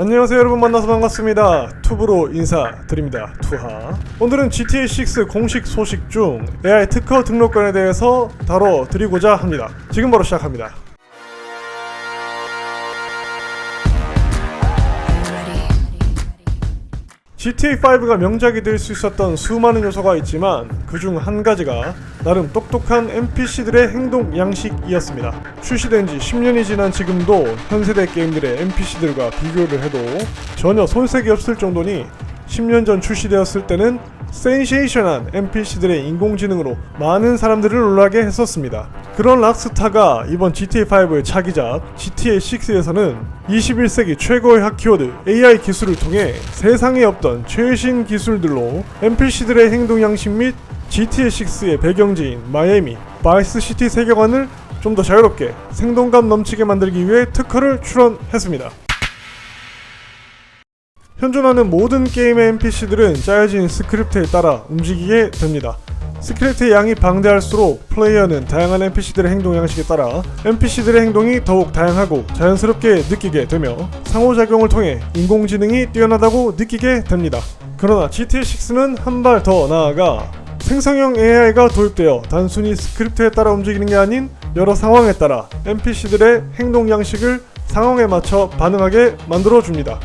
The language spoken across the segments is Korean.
안녕하세요 여러분. 만나서 반갑습니다. 투브로 인사드립니다. 투하. 오늘은 GTA6 공식 소식 중 AI 특허 등록권에 대해서 다뤄드리고자 합니다. 지금 바로 시작합니다 GTA5가 명작이 될 수 있었던 수많은 요소가 있지만 그중 한 가지가 나름 똑똑한 NPC들의 행동 양식이었습니다. 출시된 지 10년이 지난 지금도 현 세대 게임들의 NPC들과 비교를 해도 전혀 손색이 없을 정도니 10년 전 출시되었을 때는 센세이션한 NPC들의 인공지능으로 많은 사람들을 놀라게 했었습니다. 그런 락스타가 이번 GTA5의 차기작 GTA6에서는 21세기 최고의 핫키워드 AI 기술을 통해 세상에 없던 최신 기술들로 NPC들의 행동 양식 및 GTA6의 배경지인 마이애미, 바이스시티 세계관을 좀 더 자유롭게 생동감 넘치게 만들기 위해 특허를 출원했습니다. 현존하는 모든 게임의 NPC들은 짜여진 스크립트에 따라 움직이게 됩니다. 스크립트의 양이 방대할수록 플레이어는 다양한 NPC들의 행동 양식에 따라 NPC들의 행동이 더욱 다양하고 자연스럽게 느끼게 되며 상호작용을 통해 인공지능이 뛰어나다고 느끼게 됩니다. 그러나 GTA6는 한 발 더 나아가 생성형 AI가 도입되어 단순히 스크립트에 따라 움직이는 게 아닌 여러 상황에 따라 NPC들의 행동 양식을 상황에 맞춰 반응하게 만들어 줍니다.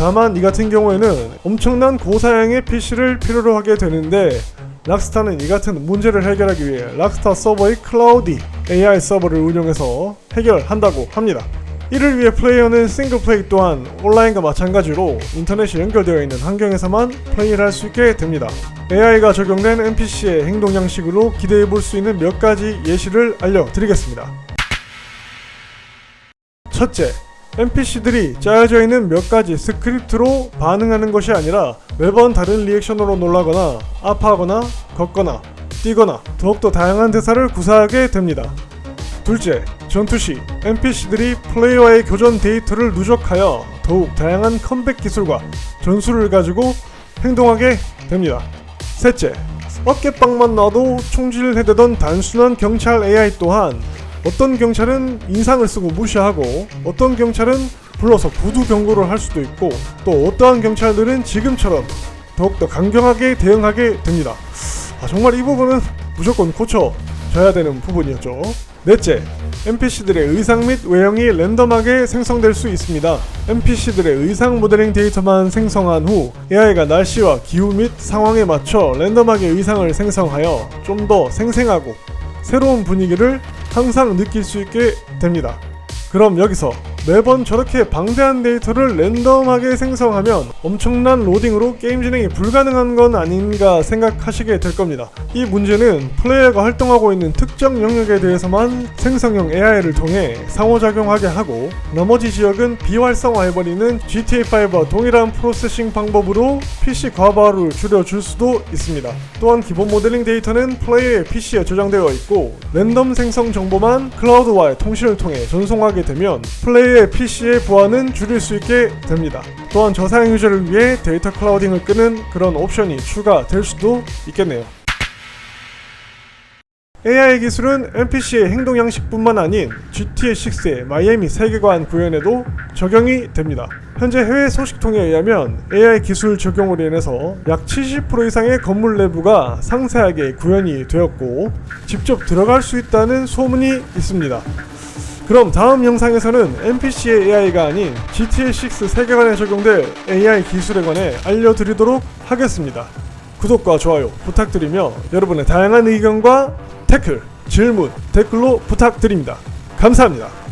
다만 이 같은 경우에는 엄청난 고사양의 PC를 필요로 하게 되는데 락스타는 이 같은 문제를 해결하기 위해 락스타 서버의 클라우디 AI 서버를 운영해서 해결한다고 합니다. 이를 위해 플레이어는 싱글 플레이 또한 온라인과 마찬가지로 인터넷이 연결되어 있는 환경에서만 플레이를 할 수 있게 됩니다. AI가 적용된 NPC의 행동 양식으로 기대해 볼 수 있는 몇 가지 예시를 알려드리겠습니다. 첫째, NPC들이 짜여져 있는 몇 가지 스크립트로 반응하는 것이 아니라 매번 다른 리액션으로 놀라거나 아파하거나 걷거나 뛰거나 더욱더 다양한 대사를 구사하게 됩니다. 둘째, 전투 시 NPC들이 플레이어와의 교전 데이터를 누적하여 더욱 다양한 컴백 기술과 전술을 가지고 행동하게 됩니다. 셋째, 어깨빵만 놔도 총질해대던 단순한 경찰 AI 또한 어떤 경찰은 인상을 쓰고 무시하고 어떤 경찰은 불러서 구두 경고를 할 수도 있고 또 어떠한 경찰들은 지금처럼 더욱더 강경하게 대응하게 됩니다. 아, 정말 이 부분은 무조건 고쳐져야 되는 부분이었죠. 넷째, NPC들의 의상 및 외형이 랜덤하게 생성될 수 있습니다. NPC들의 의상 모델링 데이터만 생성한 후 AI가 날씨와 기후 및 상황에 맞춰 랜덤하게 의상을 생성하여 좀 더 생생하고 새로운 분위기를 항상 느낄 수 있게 됩니다. 그럼 여기서 매번 저렇게 방대한 데이터를 랜덤하게 생성하면 엄청난 로딩으로 게임 진행이 불가능한 건 아닌가 생각하시게 될 겁니다. 이 문제는 플레이어가 활동하고 있는 특정 영역에 대해서만 생성형 AI를 통해 상호작용하게 하고 나머지 지역은 비활성화해버리는 GTA5와 동일한 프로세싱 방법으로 PC 과부하를 줄여줄 수도 있습니다. 또한 기본 모델링 데이터는 플레이어의 PC에 저장되어 있고 랜덤 생성 정보만 클라우드와의 통신을 통해 전송하게 되면 플레이 어의 PC의 부하는 줄일 수 있게 됩니다. 또한 저사양 유저를 위해 데이터 클라우딩을 끄는 그런 옵션이 추가될 수도 있겠네요. AI 기술은 NPC의 행동 양식뿐만 아닌 GTA6의 마이애미 세계관 구현에도 적용이 됩니다. 현재 해외 소식통에 의하면 AI 기술 적용으로 인해서 약 70% 이상의 건물 내부가 상세하게 구현이 되었고 직접 들어갈 수 있다는 소문이 있습니다. 그럼 다음 영상에서는 NPC의 AI가 아닌 GTA6 세계관에 적용될 AI 기술에 관해 알려드리도록 하겠습니다. 구독과 좋아요 부탁드리며 여러분의 다양한 의견과 태클, 질문, 댓글로 부탁드립니다. 감사합니다.